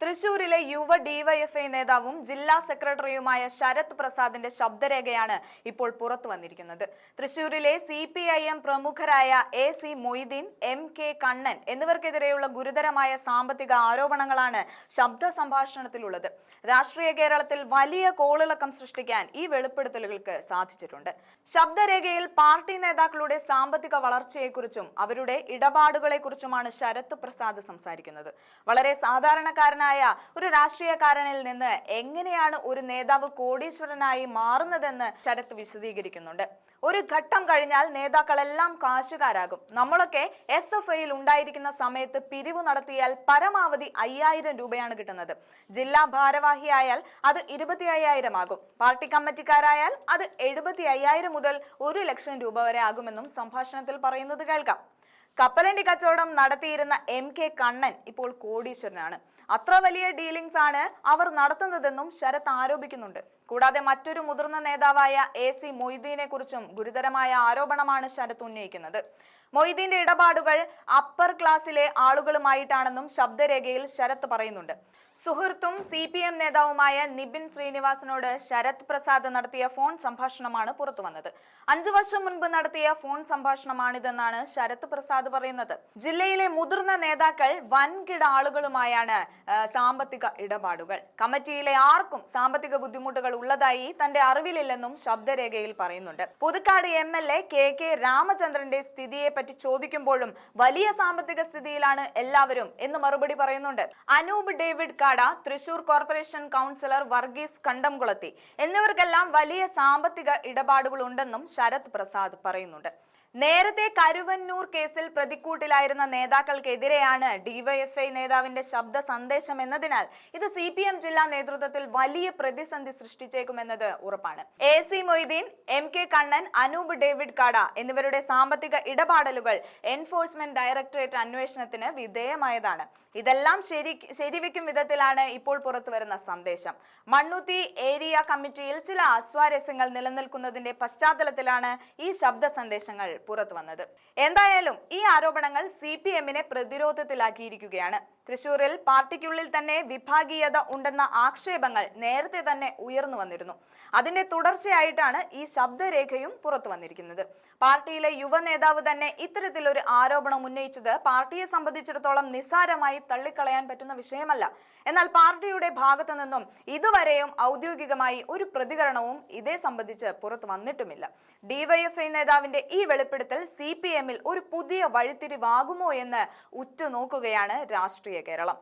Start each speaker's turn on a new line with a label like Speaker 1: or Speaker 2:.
Speaker 1: തൃശൂരിലെ യുവ ഡിവൈഎഫ്ഐ നേതാവും ജില്ലാ സെക്രട്ടറിയുമായ ശരത് പ്രസാദിന്റെ ശബ്ദരേഖയാണ് ഇപ്പോൾ പുറത്തു വന്നിരിക്കുന്നത്. തൃശൂരിലെ സി പി ഐ എം പ്രമുഖരായ A C Moideen M K Kannan എന്നിവർക്കെതിരെയുള്ള ഗുരുതരമായ സാമ്പത്തിക ആരോപണങ്ങളാണ് ശബ്ദ സംഭാഷണത്തിലുള്ളത്. രാഷ്ട്രീയ കേരളത്തിൽ വലിയ കോളിളക്കം സൃഷ്ടിക്കാൻ ഈ വെളിപ്പെടുത്തലുകൾക്ക് സാധിച്ചിട്ടുണ്ട്. ശബ്ദരേഖയിൽ പാർട്ടി നേതാക്കളുടെ സാമ്പത്തിക വളർച്ചയെക്കുറിച്ചും അവരുടെ ഇടപാടുകളെക്കുറിച്ചുമാണ് ശരത് പ്രസാദ് സംസാരിക്കുന്നത്. വളരെ സാധാരണക്കാരനായ ഒരു രാഷ്ട്രീയക്കാരനിൽ നിന്ന് എങ്ങനെയാണ് ഒരു നേതാവ് കോടീശ്വരനായി മാറുന്നതെന്ന് ശരത് വിശദീകരിക്കുന്നുണ്ട്. ഒരു ഘട്ടം കഴിഞ്ഞാൽ നേതാക്കളെല്ലാം കാശുകാരാകും. നമ്മളൊക്കെ എസ് എഫ് ഐയിൽ ഉണ്ടായിരിക്കുന്ന സമയത്ത് പിരിവ് നടത്തിയാൽ പരമാവധി അയ്യായിരം രൂപയാണ് കിട്ടുന്നത്. ജില്ലാ ഭാരവാഹിയായാൽ അത് ഇരുപത്തി അയ്യായിരം ആകും പാർട്ടി കമ്മിറ്റിക്കാരായാൽ അത് എഴുപത്തി അയ്യായിരം മുതൽ ഒരു ലക്ഷം രൂപ വരെ ആകുമെന്നും സംഭാഷണത്തിൽ പറയുന്നത് കേൾക്കാം. കപ്പലണ്ടി കച്ചവടം നടത്തിയിരുന്ന എം കെ കണ്ണൻ ഇപ്പോൾ കോടീശ്വരനാണ്. അത്ര വലിയ ഡീലിംഗ്സ് ആണ് അവർ നടത്തുന്നതെന്നും ശരത് ആരോപിക്കുന്നുണ്ട്. കൂടാതെ മറ്റൊരു മുതിർന്ന നേതാവായ എ സി മൊയ്തീനെ കുറിച്ചും ഗുരുതരമായ ആരോപണമാണ് ശരത് ഉന്നയിക്കുന്നത്. മൊയ്തീന്റെ ഇടപാടുകൾ അപ്പർ ക്ലാസ്സിലെ ആളുകളുമായിട്ടാണെന്നും ശബ്ദരേഖയിൽ ശരത് പറയുന്നുണ്ട്. സുഹൃത്തും സി പി എം നേതാവുമായ നിബിൻ ശ്രീനിവാസനോട് ശരത് പ്രസാദ് നടത്തിയ ഫോൺ സംഭാഷണമാണ് പുറത്തുവന്നത്. അഞ്ചു വർഷം മുൻപ് നടത്തിയ ഫോൺ സംഭാഷണമാണിതെന്നാണ് ശരത് പ്രസാദ് പറയുന്നത്. ജില്ലയിലെ മുതിർന്ന നേതാക്കൾ വൻകിട ആളുകളുമായാണ് സാമ്പത്തിക ഇടപാടുകൾ. കമ്മിറ്റിയിലെ ആർക്കും സാമ്പത്തിക ബുദ്ധിമുട്ടുകൾ ഉള്ളതായി തന്റെ അറിവിലില്ലെന്നും ശബ്ദരേഖയിൽ പറയുന്നുണ്ട്. Puthukkad M L A K K രാമചന്ദ്രന്റെ സ്ഥിതിയെ പറ്റി ചോദിക്കുമ്പോഴും വലിയ സാമ്പത്തിക സ്ഥിതിയിലാണ് എല്ലാവരും എന്ന് മറുപടി പറയുന്നുണ്ട്. അനൂപ് ഡേവിഡ് കാട തൃശൂർ കോർപ്പറേഷൻ കൗൺസിലർ വർഗീസ് കണ്ടംകുളത്തി എന്നിവർക്കെല്ലാം വലിയ സാമ്പത്തിക ഇടപാടുകൾ ഉണ്ടെന്നും ശരത് പ്രസാദ് പറയുന്നുണ്ട്. നേരത്തെ കരുവന്നൂർ കേസിൽ പ്രതിക്കൂട്ടിലായിരുന്ന നേതാക്കൾക്കെതിരെയാണ് ഡിവൈഎഫ്ഐ നേതാവിന്റെ ശബ്ദ സന്ദേശം എന്നതിനാൽ ഇത് സി പി എം ജില്ലാ നേതൃത്വത്തിൽ വലിയ പ്രതിസന്ധി സൃഷ്ടിച്ചേക്കുമെന്നത് ഉറപ്പാണ്. A C Moideen M K Kannan Anoop David കാട എന്നിവരുടെ സാമ്പത്തിക ഇടപാടലുകൾ എൻഫോഴ്സ്മെന്റ് ഡയറക്ടറേറ്റ് അന്വേഷണത്തിന് വിധേയമായതാണ്. ഇതെല്ലാം ശരി ശരിവെക്കും വിധത്തിലാണ് ഇപ്പോൾ പുറത്തുവരുന്ന സന്ദേശം. മണ്ണുത്തി ഏരിയ കമ്മിറ്റിയിൽ ചില അസ്വാരസ്യങ്ങൾ നിലനിൽക്കുന്നതിന്റെ പശ്ചാത്തലത്തിലാണ് ഈ ശബ്ദ സന്ദേശങ്ങൾ പുറത്തു വന്നത്. എന്തായാലും ഈ ആരോപണങ്ങൾ സി പി എമ്മിനെ പ്രതിരോധത്തിലാക്കിയിരിക്കുകയാണ്. തൃശൂരിൽ പാർട്ടിക്കുള്ളിൽ തന്നെ വിഭാഗീയത ഉണ്ടെന്ന ആക്ഷേപങ്ങൾ നേരത്തെ തന്നെ ഉയർന്നു വന്നിരുന്നു. അതിന്റെ തുടർച്ചയായിട്ടാണ് ഈ ശബ്ദരേഖയും പുറത്തു വന്നിരിക്കുന്നത്. പാർട്ടിയിലെ യുവ നേതാവ് തന്നെ ഇത്തരത്തിലൊരു ആരോപണം ഉന്നയിച്ചത് പാർട്ടിയെ സംബന്ധിച്ചിടത്തോളം നിസ്സാരമായി തള്ളിക്കളയാൻ പറ്റുന്ന വിഷയമല്ല. എന്നാൽ പാർട്ടിയുടെ ഭാഗത്തു നിന്നും ഇതുവരെയും ഔദ്യോഗികമായി ഒരു പ്രതികരണവും ഇതേ സംബന്ധിച്ച് പുറത്തു വന്നിട്ടുമില്ല. ഡിവൈഎഫ്ഐ നേതാവിന്റെ ഈ വെളിപ്പെടുത്തൽ സി പി എമ്മിൽ ഒരു പുതിയ വഴിത്തിരിവാകുമോ എന്ന് ഉറ്റുനോക്കുകയാണ് രാഷ്ട്രീയ കേരളം.